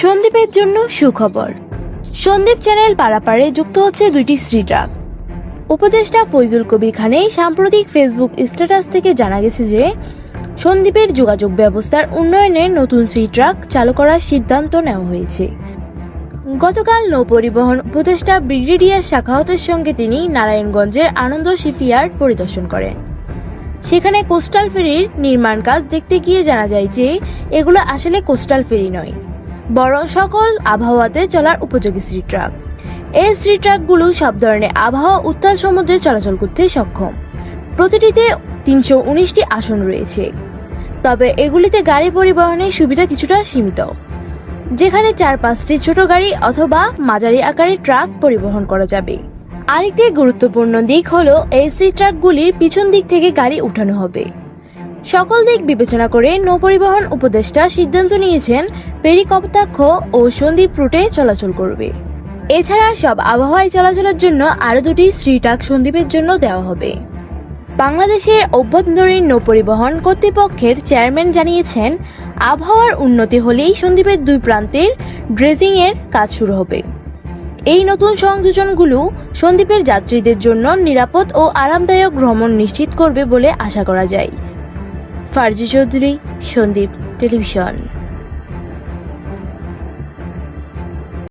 সন্দীপের জন্য সুখবর। সন্দীপ চ্যানেল পারাপারে যুক্ত হচ্ছে দুইটি স্ত্রী ট্রাক উপদেষ্টা ফৈজুল কবির খানে সাম্প্রতিক ফেসবুক স্ট্যাটাস থেকে জানা গেছে যে, সন্দীপের যোগাযোগ ব্যবস্থার উন্নয়নে নতুন ট্রাক চালু করার সিদ্ধান্ত নেওয়া হয়েছে। গতকাল নৌপরিবহন উপদেষ্টা ব্রিগেডিয়ার শাখাহতের সঙ্গে তিনি নারায়ণগঞ্জের আনন্দ শিপইয়ার্ড পরিদর্শন করেন। সেখানে কোস্টাল ফেরির নির্মাণ কাজ দেখতে গিয়ে জানা যায় যে, এগুলো আসলে কোস্টাল ফেরি নয়। বরং সকল আবহাওয়াতে চলার উপযোগী স্ট্রিট ট্রাক এই স্ট্রিট ট্রাকগুলো সব ধরনের আবহাওয়া উত্তাল সমুদ্রে চলাচল করতে সক্ষম। প্রতিটিতে তিনশো উনিশটি আসন রয়েছে। তবে এগুলিতে গাড়ি পরিবহনের সুবিধা কিছুটা সীমিত। যেখানে চার পাঁচটি ছোট গাড়ি অথবা মাঝারি আকারের ট্রাক পরিবহন করা যাবে। আরেকটি গুরুত্বপূর্ণ দিক হলো এসি ট্রাকগুলির পিছন দিক থেকে গাড়ি উঠানো হবে। সকল দিক বিবেচনা করে নৌপরিবহন উপদেষ্টা সিদ্ধান্ত নিয়েছেন পেরি কপোতাক্ষ ও সন্দ্বীপ রুটে চলাচল করবে। এছাড়া সব আবহাওয়ায় চলাচলের জন্য আরও দুটি শ্রী ট্রাক সন্দ্বীপের জন্য দেওয়া হবে। বাংলাদেশের অভ্যন্তরীণ নৌপরিবহন কর্তৃপক্ষের চেয়ারম্যান জানিয়েছেন, আবহাওয়ার উন্নতি হলেই সন্দ্বীপের দুই প্রান্তের ড্রেজিং এর কাজ শুরু হবে। এই নতুন সংযোজনগুলো সন্দ্বীপের যাত্রীদের জন্য নিরাপদ ও আরামদায়ক ভ্রমণ নিশ্চিত করবে বলে আশা করা যায়। ফারজি চৌধুরী সন্দীপ টেলিভিশন।